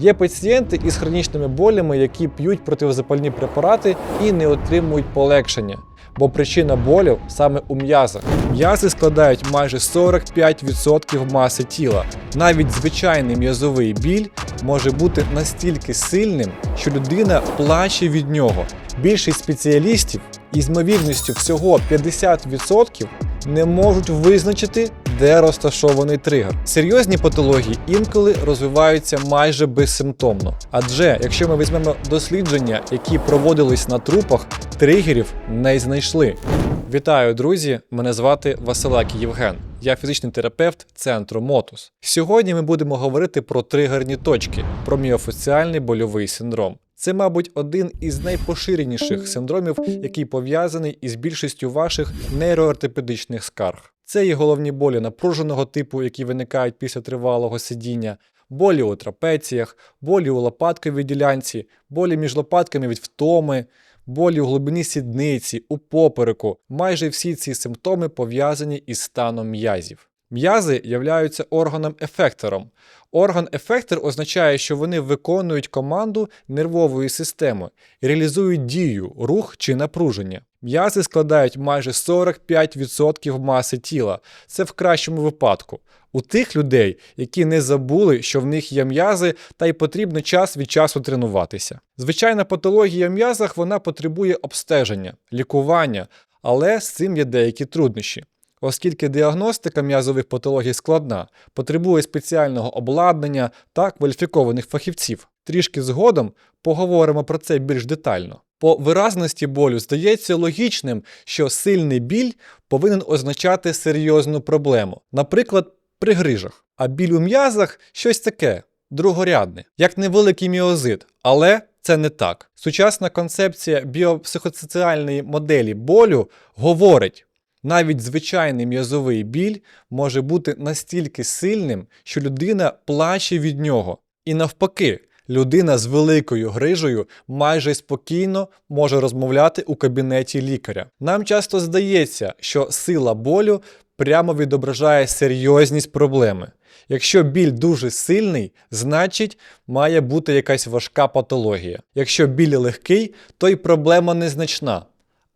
Є пацієнти із хронічними болями, які п'ють противозапальні препарати і не отримують полегшення. Бо причина болю саме у м'язах. М'язи складають майже 45% маси тіла. Навіть звичайний м'язовий біль може бути настільки сильним, що людина плаче від нього. Більшість спеціалістів із ймовірністю всього 50% не можуть визначити, де розташований тригер. Серйозні патології інколи розвиваються майже безсимптомно. Адже якщо ми візьмемо дослідження, які проводились на трупах, тригерів не знайшли. Вітаю, друзі! Мене звати Василакій Євген. Я фізичний терапевт центру Мотус. Сьогодні ми будемо говорити про тригерні точки, про міофасціальний больовий синдром. Це, мабуть, один із найпоширеніших синдромів, який пов'язаний із більшістю ваших нейроортопедичних скарг. Це є головні болі напруженого типу, які виникають після тривалого сидіння, болі у трапеціях, болі у лопатковій ділянці, болі між лопатками від втоми, болі у глибині сідниці, у попереку. Майже всі ці симптоми пов'язані із станом м'язів. М'язи являються органом-ефектором. Орган-ефектор означає, що вони виконують команду нервової системи реалізують дію, рух чи напруження. М'язи складають майже 45% маси тіла. Це в кращому випадку. У тих людей, які не забули, що в них є м'язи, та й потрібно час від часу тренуватися. Звичайна патологія в м'язах вона потребує обстеження, лікування, але з цим є деякі труднощі. Оскільки діагностика м'язових патологій складна, потребує спеціального обладнання та кваліфікованих фахівців. Трішки згодом поговоримо про це більш детально. По виразності болю здається логічним, що сильний біль повинен означати серйозну проблему, наприклад, при грижах. А біль у м'язах щось таке другорядне, як невеликий міозит, але це не так. Сучасна концепція біопсихосоціальної моделі болю говорить. Навіть звичайний м'язовий біль може бути настільки сильним, що людина плаче від нього. І навпаки, людина з великою грижею майже спокійно може розмовляти у кабінеті лікаря. Нам часто здається, що сила болю прямо відображає серйозність проблеми. Якщо біль дуже сильний, значить має бути якась важка патологія. Якщо біль легкий, то й проблема незначна.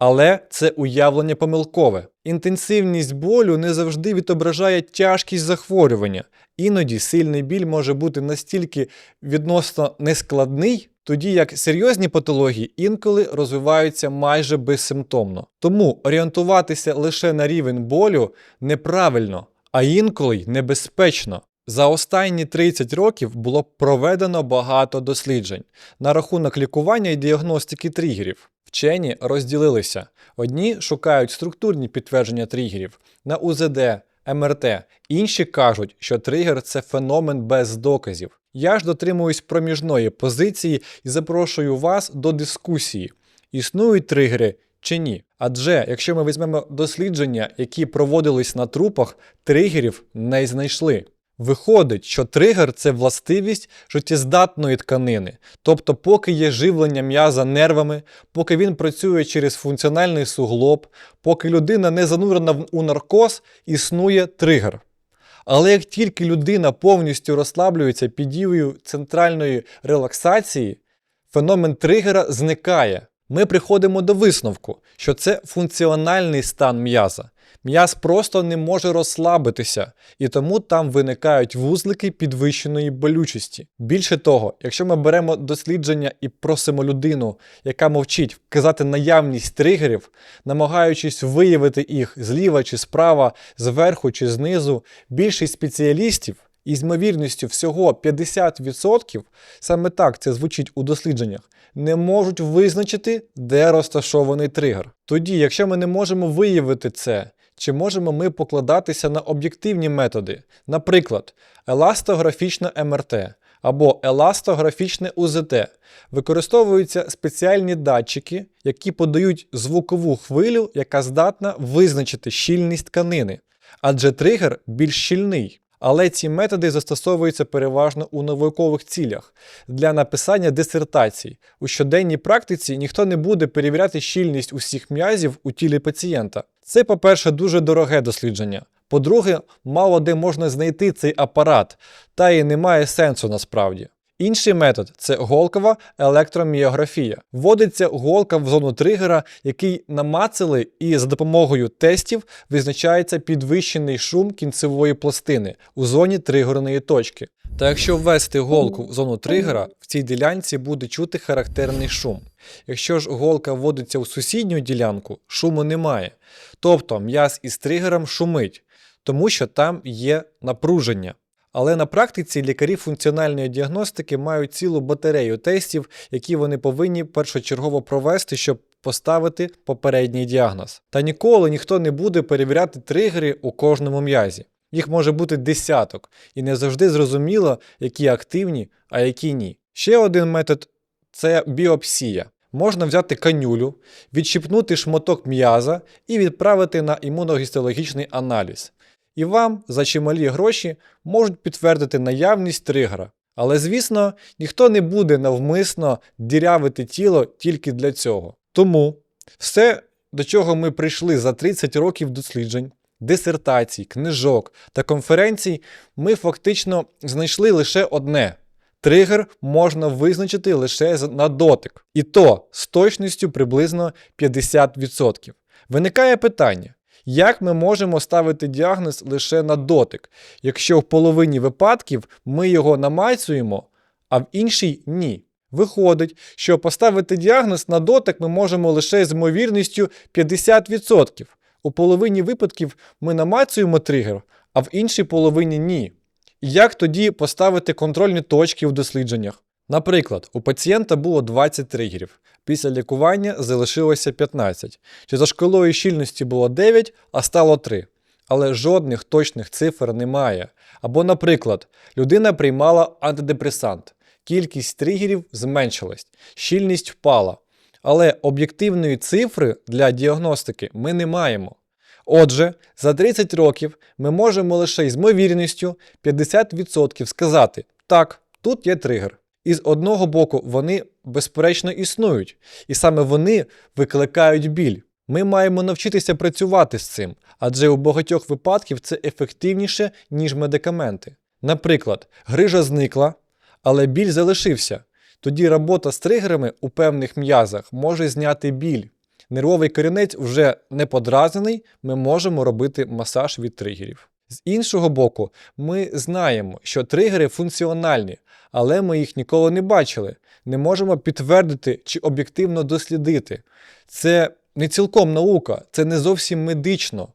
Але це уявлення помилкове. Інтенсивність болю не завжди відображає тяжкість захворювання. Іноді сильний біль може бути настільки відносно нескладний, тоді як серйозні патології інколи розвиваються майже безсимптомно. Тому орієнтуватися лише на рівень болю неправильно, а інколи небезпечно. За останні 30 років було проведено багато досліджень на рахунок лікування і діагностики тригерів. Вчені розділилися. Одні шукають структурні підтвердження тригерів на УЗД, МРТ, інші кажуть, що тригер це феномен без доказів. Я ж дотримуюсь проміжної позиції і запрошую вас до дискусії: існують тригери чи ні? Адже якщо ми візьмемо дослідження, які проводились на трупах, тригерів не знайшли. Виходить, що тригер це властивість життєздатної тканини, тобто, поки є живлення м'яза нервами, поки він працює через функціональний суглоб, поки людина не занурена у наркоз, існує тригер. Але як тільки людина повністю розслаблюється під дією центральної релаксації, феномен тригера зникає. Ми приходимо до висновку, що це функціональний стан м'яза. М'яз просто не може розслабитися, і тому там виникають вузлики підвищеної болючості. Більше того, якщо ми беремо дослідження і просимо людину, яка мовчить, вказати наявність тригерів, намагаючись виявити їх зліва чи справа, зверху чи знизу, більшість спеціалістів. Із ймовірністю всього 50%, саме так це звучить у дослідженнях, не можуть визначити, де розташований тригер. Тоді, якщо ми не можемо виявити це, чи можемо ми покладатися на об'єктивні методи, наприклад, еластографічне МРТ або еластографічне УЗТ, використовуються спеціальні датчики, які подають звукову хвилю, яка здатна визначити щільність тканини, адже тригер більш щільний. Але ці методи застосовуються переважно у наукових цілях для написання дисертацій. У щоденній практиці ніхто не буде перевіряти щільність усіх м'язів у тілі пацієнта. Це, по-перше, дуже дороге дослідження. По-друге, мало де можна знайти цей апарат, та й немає сенсу насправді. Інший метод це голкова електроміографія. Вводиться голка в зону тригера, який намацали, і за допомогою тестів визначається підвищений шум кінцевої пластини у зоні тригерної точки. Та якщо ввести голку в зону тригера, цій ділянці буде чути характерний шум. Якщо ж голка вводиться у сусідню ділянку, шуму немає. Тобто м'яз із тригером шумить, тому що там є напруження. Але на практиці лікарі функціональної діагностики мають цілу батарею тестів, які вони повинні першочергово провести, щоб поставити попередній діагноз. Та ніколи ніхто не буде перевіряти тригери у кожному м'язі. Їх може бути десяток, і не завжди зрозуміло, які активні, а які ні. Ще один метод це біопсія. Можна взяти канюлю, відщипнути шматок м'яза і відправити на імуногістологічний аналіз. І вам за чималі гроші можуть підтвердити наявність тригера. Але звісно, ніхто не буде навмисно дірявити тіло тільки для цього. Тому все, до чого ми прийшли за 30 років досліджень, дисертацій, книжок та конференцій, ми фактично знайшли лише одне. Тригер можна визначити лише на дотик, і то з точністю приблизно 50%. Виникає питання, як ми можемо ставити діагноз лише на дотик, якщо в половині випадків ми його намацуємо, а в іншій ні. Виходить, що поставити діагноз на дотик ми можемо лише з ймовірністю 50%. У половині випадків ми намацуємо тригер, а в іншій половині ні. Як тоді поставити контрольні точки у дослідженнях? Наприклад, у пацієнта було 20 тригерів, після лікування залишилося 15, чи за шкалою щільності було 9, а стало 3. Але жодних точних цифр немає. Або, наприклад, людина приймала антидепресант, кількість тригерів зменшилась, щільність впала. Але об'єктивної цифри для діагностики ми не маємо. Отже, за 30 років ми можемо лише з ймовірністю 50% сказати: так, тут є тригер. І з одного боку, вони безперечно існують, і саме вони викликають біль. Ми маємо навчитися працювати з цим, адже у багатьох випадків це ефективніше, ніж медикаменти. Наприклад, грижа зникла, але біль залишився. Тоді робота з тригерами у певних м'язах може зняти біль. Нервовий корінець вже не подразнений, ми можемо робити масаж від тригерів. З іншого боку, ми знаємо, що тригери функціональні, але ми їх ніколи не бачили, не можемо підтвердити чи об'єктивно дослідити. Це не цілком наука, це не зовсім медично.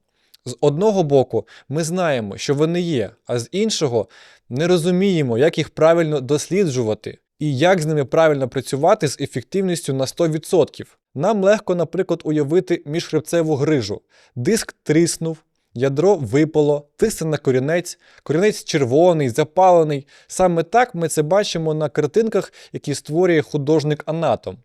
З одного боку, ми знаємо, що вони є, а з іншого не розуміємо, як їх правильно досліджувати і як з ними правильно працювати з ефективністю на 100%. Нам легко, наприклад, уявити міжхребцеву грижу. Диск тріснув, ядро випало, тисне на корінець, корінець червоний, запалений. Саме так ми це бачимо на картинках, які створює художник-анатом.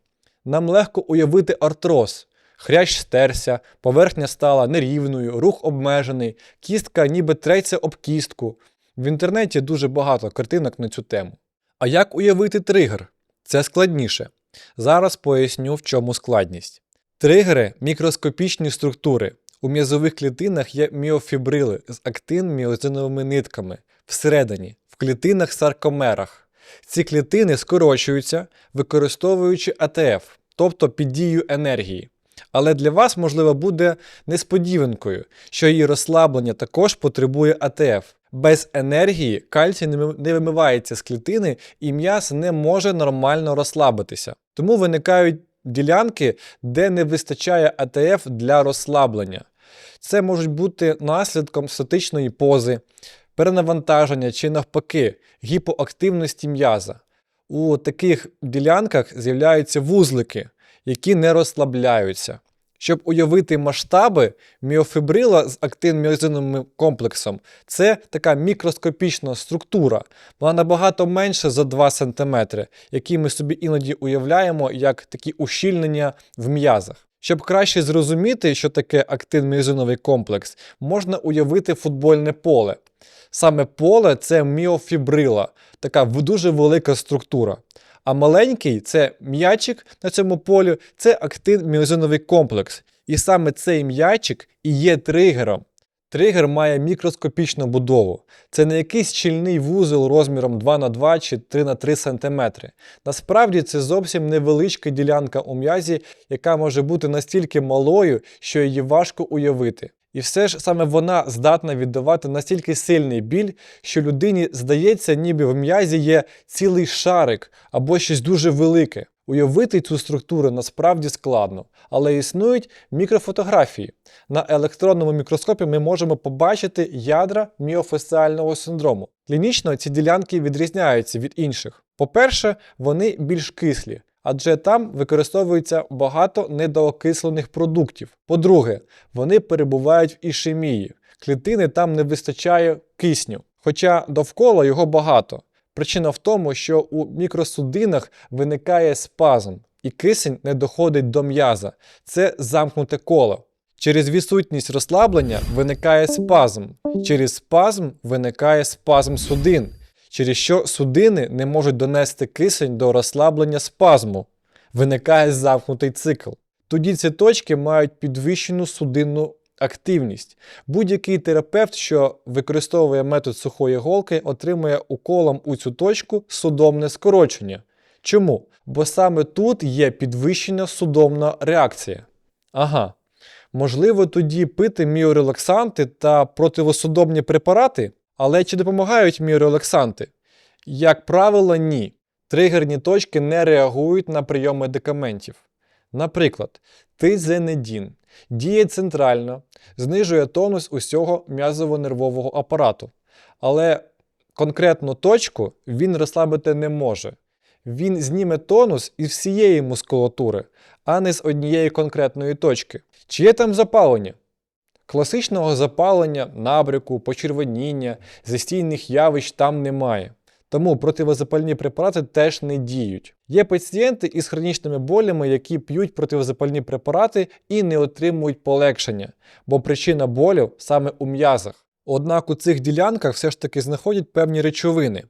Нам легко уявити артроз. Хрящ стерся, поверхня стала нерівною, рух обмежений, кістка ніби треться об кістку. В інтернеті дуже багато картинок на цю тему. А як уявити тригер? Це складніше. Зараз поясню, в чому складність. Тригери мікроскопічні структури. У м'язових клітинах є міофібрили з актин міозиновими нитками всередині, в клітинах саркомерах. Ці клітини скорочуються, використовуючи АТФ, тобто під дією енергії. Але для вас, можливо, буде несподіванкою, що її розслаблення також потребує АТФ. Без енергії кальцій не вимивається з клітини і м'яз не може нормально розслабитися. Тому виникають ділянки, де не вистачає АТФ для розслаблення. Це можуть бути наслідком статичної пози, перенавантаження чи навпаки гіпоактивності м'яза. У таких ділянках з'являються вузлики, які не розслабляються. Щоб уявити масштаби, міофібрила з актин-міозиновим комплексом це така мікроскопічна структура. Вона набагато менше за 2 см, які ми собі іноді уявляємо як такі ущільнення в м'язах. Щоб краще зрозуміти, що таке актин-міозиновий комплекс, можна уявити футбольне поле. Саме поле це міофібрила, така дуже велика структура. А маленький це м'ячик на цьому полі, це актин міозиновий комплекс. І саме цей м'ячик і є тригером. Тригер має мікроскопічну будову. Це не якийсь щільний вузол розміром 2х2 чи 3х3 см. Насправді це зовсім невеличка ділянка у м'язі, яка може бути настільки малою, що її важко уявити. І все ж саме вона здатна віддавати настільки сильний біль, що людині здається, ніби в м'язі є цілий шарик або щось дуже велике. Уявити цю структуру насправді складно, але існують мікрофотографії. На електронному мікроскопі ми можемо побачити ядра міофасціального синдрому. Клінічно ці ділянки відрізняються від інших. По-перше, вони більш кислі, адже там використовується багато недоокислених продуктів. По-друге, вони перебувають в ішемії. Клітини там не вистачає кисню, хоча довкола його багато. Причина в тому, що у мікросудинах виникає спазм, і кисень не доходить до м'яза. Це замкнуте коло. Через відсутність розслаблення виникає спазм. Через спазм виникає спазм судин, через що судини не можуть донести кисень до розслаблення спазму. Виникає замкнутий цикл. Тоді ці точки мають підвищену судинну активність. Будь-який терапевт, що використовує метод сухої голки, отримує уколом у цю точку судомне скорочення. Чому? Бо саме тут є підвищена судомна реакція. Ага. Можливо, тоді пити міорелаксанти та противосудомні препарати, але чи допомагають міорелаксанти? Як правило, ні. Тригерні точки не реагують на прийом медикаментів. Наприклад, тизенедін діє центрально, знижує тонус усього м'язово-нервового апарату, але конкретну точку він розслабити не може. Він зніме тонус із всієї мускулатури, а не з однієї конкретної точки. Чи є там запалення? Класичного запалення, набряку, почервоніння, застійних явищ там немає. Тому противозапальні препарати теж не діють. Є пацієнти із хронічними болями, які п'ють противозапальні препарати і не отримують полегшення, бо причина болю саме у м'язах. Однак у цих ділянках все ж таки знаходять певні речовини.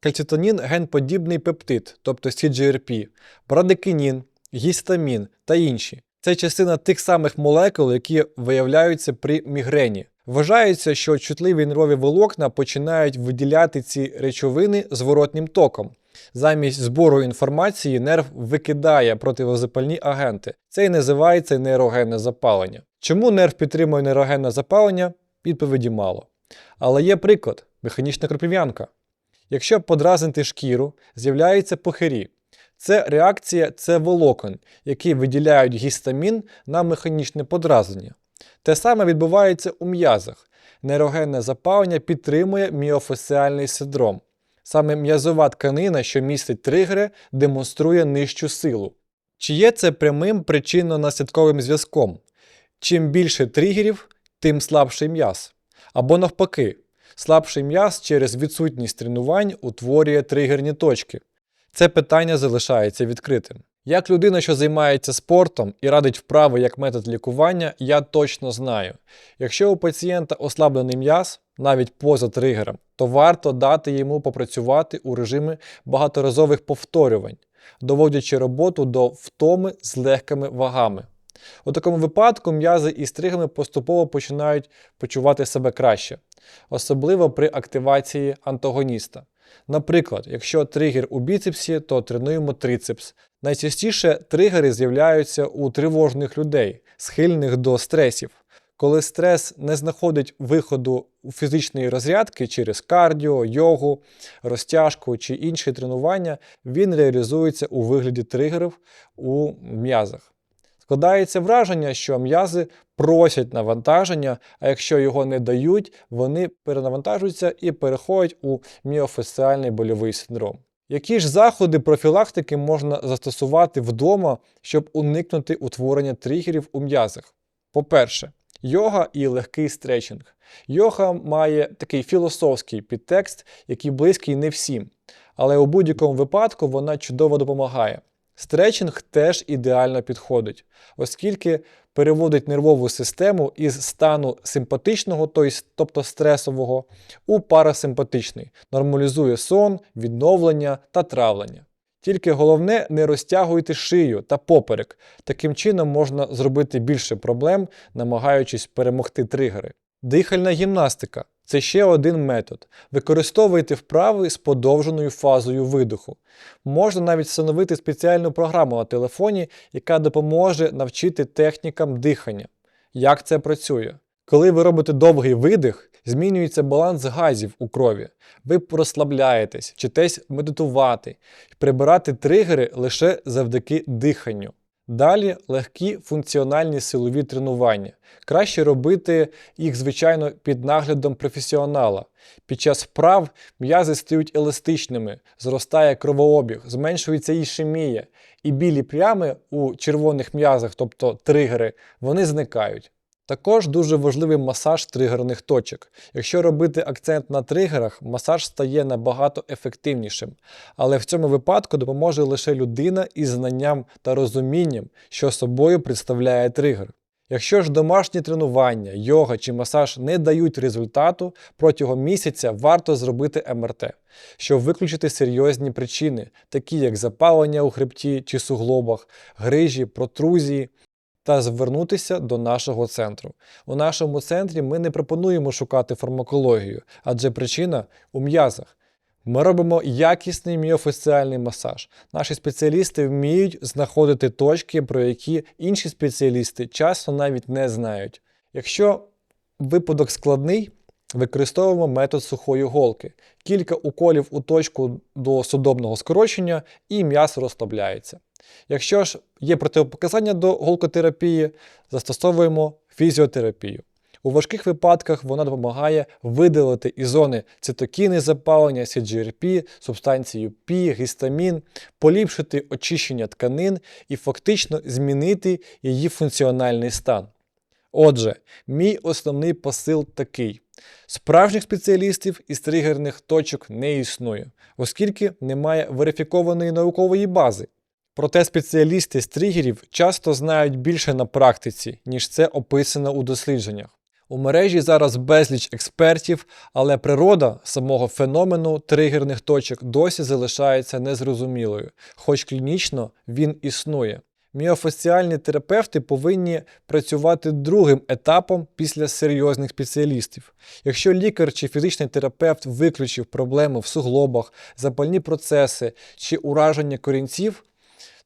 Кальцитонін генподібний пептид, тобто CGRP, брадикинін, гістамін та інші. Це частина тих самих молекул, які виявляються при мігрені. Вважається, що чутливі нервові волокна починають виділяти ці речовини зворотнім током. Замість збору інформації нерв викидає противозапальні агенти. Це і називається нейрогенне запалення. Чому нерв підтримує нейрогенне запалення? Відповіді мало. Але є приклад механічна кропів'янка. Якщо подразнити шкіру, з'являється похирі. Це реакція це волокон, які виділяють гістамін на механічне подразнення. Те саме відбувається у м'язах. Нейрогенне запалення підтримує міофасціальний синдром. Саме м'язова тканина, що містить тригери, демонструє нижчу силу. Чи є це прямим причинно-наслідковим зв'язком? Чим більше тригерів, тим слабший м'яз. Або навпаки, слабший м'яз через відсутність тренувань утворює тригерні точки. Це питання залишається відкритим. Як людина, що займається спортом і радить вправи як метод лікування, я точно знаю. Якщо у пацієнта ослаблений м'яз, навіть поза тригером, то варто дати йому попрацювати у режимі багаторазових повторювань, доводячи роботу до втоми з легкими вагами. У такому випадку м'язи із тригами поступово починають почувати себе краще, особливо при активації антагоніста. Наприклад, якщо тригер у біцепсі, то тренуємо трицепс. Найчастіше тригери з'являються у тривожних людей, схильних до стресів. Коли стрес не знаходить виходу у фізичної розрядки через кардіо, йогу, розтяжку чи інші тренування, він реалізується у вигляді тригерів у м'язах. Складається враження, що м'язи просять навантаження, а якщо його не дають, вони перенавантажуються і переходять у міофасціальний больовий синдром. Які ж заходи профілактики можна застосувати вдома, щоб уникнути утворення тригерів у м'язах? По-перше, йога і легкий стретчинг. Йога має такий філософський підтекст, який близький не всім, але у будь-якому випадку вона чудово допомагає. Стретчинг теж ідеально підходить, оскільки переводить нервову систему із стану симпатичного, тобто стресового, у парасимпатичний, нормалізує сон, відновлення та травлення. Тільки головне не розтягуйте шию та поперек. Таким чином можна зробити більше проблем, намагаючись перемогти тригери. Дихальна гімнастика це ще один метод. Використовуйте вправи з подовженою фазою видоху. Можна навіть встановити спеціальну програму на телефоні, яка допоможе навчити технікам дихання. Як це працює? Коли ви робите довгий видих, змінюється баланс газів у крові. Ви розслабляєтесь, вчитесь медитувати прибирати тригери лише завдяки диханню. Далі легкі функціональні силові тренування. Краще робити їх, звичайно, під наглядом професіонала. Під час вправ м'язи стають еластичними, зростає кровообіг, зменшується ішемія, і білі плями у червоних м'язах, тобто тригери, вони зникають. Також дуже важливий масаж тригерних точок. Якщо робити акцент на тригерах, масаж стає набагато ефективнішим. Але в цьому випадку допоможе лише людина із знанням та розумінням, що собою представляє тригер. Якщо ж домашні тренування, йога чи масаж не дають результату, протягом місяця варто зробити МРТ, щоб виключити серйозні причини, такі як запалення у хребті чи суглобах, грижі, протрузії, та звернутися до нашого центру. У нашому центрі ми не пропонуємо шукати фармакологію, адже причина у м'язах. Ми робимо якісний міофасціальний масаж. Наші спеціалісти вміють знаходити точки, про які інші спеціалісти часто навіть не знають. Якщо випадок складний, використовуємо метод сухої голки. Кілька уколів у точку до судомного скорочення і м'ясо розслабляється. Якщо ж є протипоказання до голкотерапії, застосовуємо фізіотерапію. У важких випадках вона допомагає видалити із зони цитокіни запалення, CGRP, субстанцію P, гістамін, поліпшити очищення тканин і фактично змінити її функціональний стан. Отже, мій основний посил такий: справжніх спеціалістів із тригерних точок не існує, оскільки немає верифікованої наукової бази. Проте спеціалісти з тригерів часто знають більше на практиці, ніж це описано у дослідженнях. У мережі зараз безліч експертів, але природа самого феномену тригерних точок досі залишається незрозумілою, хоч клінічно він існує. Міофасціальні терапевти повинні працювати другим етапом після серйозних спеціалістів. Якщо лікар чи фізичний терапевт виключив проблему в суглобах, запальні процеси чи ураження корінців,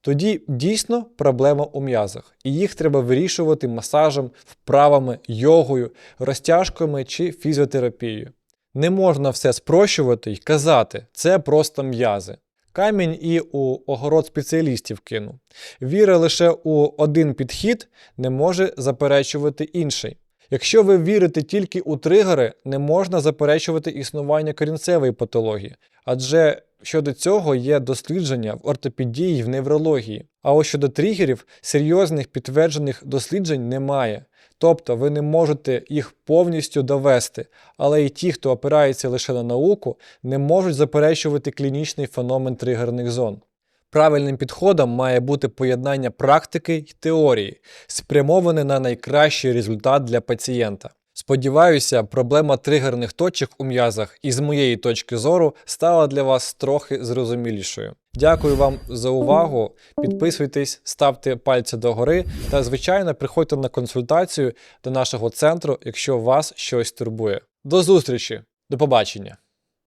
тоді дійсно проблема у м'язах, і їх треба вирішувати масажем, вправами, йогою, розтяжками чи фізіотерапією. Не можна все спрощувати й казати, це просто м'язи. Камінь і у огород спеціалістів кину. Віра лише у один підхід не може заперечувати інший. Якщо ви вірите тільки у тригери, не можна заперечувати існування корінцевої патології, адже щодо цього є дослідження в ортопедії в неврології. А ось щодо тригерів, серйозних підтверджених досліджень немає. Тобто ви не можете їх повністю довести, але і ті, хто опирається лише на науку, не можуть заперечувати клінічний феномен тригерних зон. Правильним підходом має бути поєднання практики й теорії, спрямоване на найкращий результат для пацієнта. Сподіваюся, проблема тригерних точок у м'язах із моєї точки зору стала для вас трохи зрозумілішою. Дякую вам за увагу. Підписуйтесь, ставте пальці догори та, звичайно, приходьте на консультацію до нашого центру, якщо вас щось турбує. До зустрічі, до побачення!